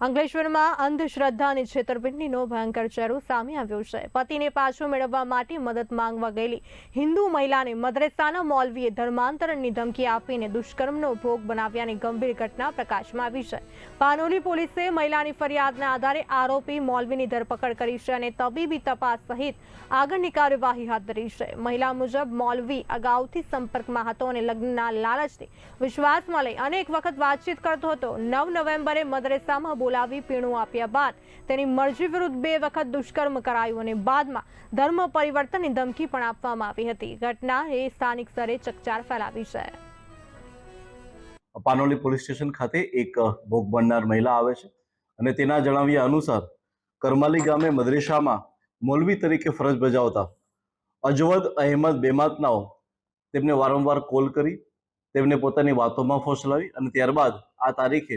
અંકલેશ્વરમાં અંધશ્રદ્ધા અને છેતરપિંડીનો ભયંકર ચહેરો સામે આવ્યો છે. પતિને પાછો મેળવવા માટે મદદ માંગવા ગયેલી હિન્દુ મહિલાને મદ્રેસાના મૌલવીએ ધર્માંતરણની ધમકી આપીને દુષ્કર્મનો ભોગ બનાવ્યાની ગંભીર ઘટના પ્રકાશમાં આવી છે. પાનોલી પોલીસે મહિલાની ફરિયાદના આધારે આરોપી મૌલવીની ધરપકડ કરી છે અને તબીબી તપાસ સહિત આગળની કાર્યવાહી હાથ ધરી છે. મહિલા મુજબ મૌલવી અગાઉથી સંપર્કમાં હતો અને લગ્નના લાલચથી વિશ્વાસમાં લઈ અનેક વખત વાતચીત કરતો હતો. નવ નવેમ્બરે મદ્રેસામાં બોલાવી પીણું આપ્યા બાદ તેની મરજી વિરુદ્ધ બે વખત દુષ્કર્મ કરાયું અને બાદમાં ધર્મ પરિવર્તનની ધમકી પણ આપવામાં આવી હતી. ઘટના એ સ્થાનિક સ્તરે ચકચાર ફેલાવી છે. પાનોલી પોલીસ સ્ટેશન ખાતે એક ભોગ બનનાર મહિલા આવે છે અને તેના જણાવ્યા અનુસાર કરમાલી ગામે મદરેસામાં મોલવી તરીકે ફરજ બજાવતા અજવદ અહેમદ બેમાતનાઓ તેમને વારંવાર કોલ કરી તેમને પોતાની વાતોમાં ફોસલાવી અને ત્યારબાદ આ તારીખે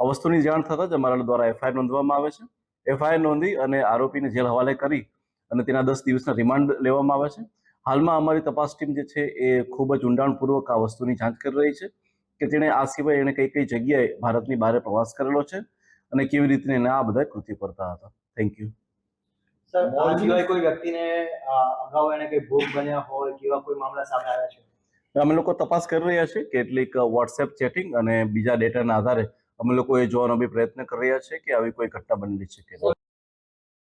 આ વસ્તુની જાણ થતાં જ અમારા દ્વારા એફઆઈઆર નોંધવામાં આવે છે. એફઆઈઆર નોંધી અને આરોપીને જેલ હવાલે કરી અને તેના દસ દિવસના રિમાન્ડ લેવામાં આવે છે. હાલમાં અમારી તપાસ ટીમ જે છે એ ખૂબ જ ઊંડાણપૂર્વક આ વસ્તુની જાંચ કરી રહી છે કે તેણે આ સિવાય એણે કઈ કઈ જગ્યાએ ભારતની બહાર પ્રવાસ કરેલો છે અને કેવી રીતે એને આ બધા કૃત્ય કરતા હતા. થેન્ક યુ સર સિવાય કોઈ વ્યક્તિને અગાઉ એને કઈ ભોગ બન્યા હોય કેવા કોઈ મામલા સામે આવ્યા છે? અમે લોકો તપાસ કરી રહ્યા છે કેટલીક વોટ્સએપ ચેટિંગ અને બીજા ડેટાના આધારે અમે લોકો એ જોવાનો બી પ્રયત્ન કરી રહ્યા છે કે આવી કોઈ ઘટના બનેલી છે કે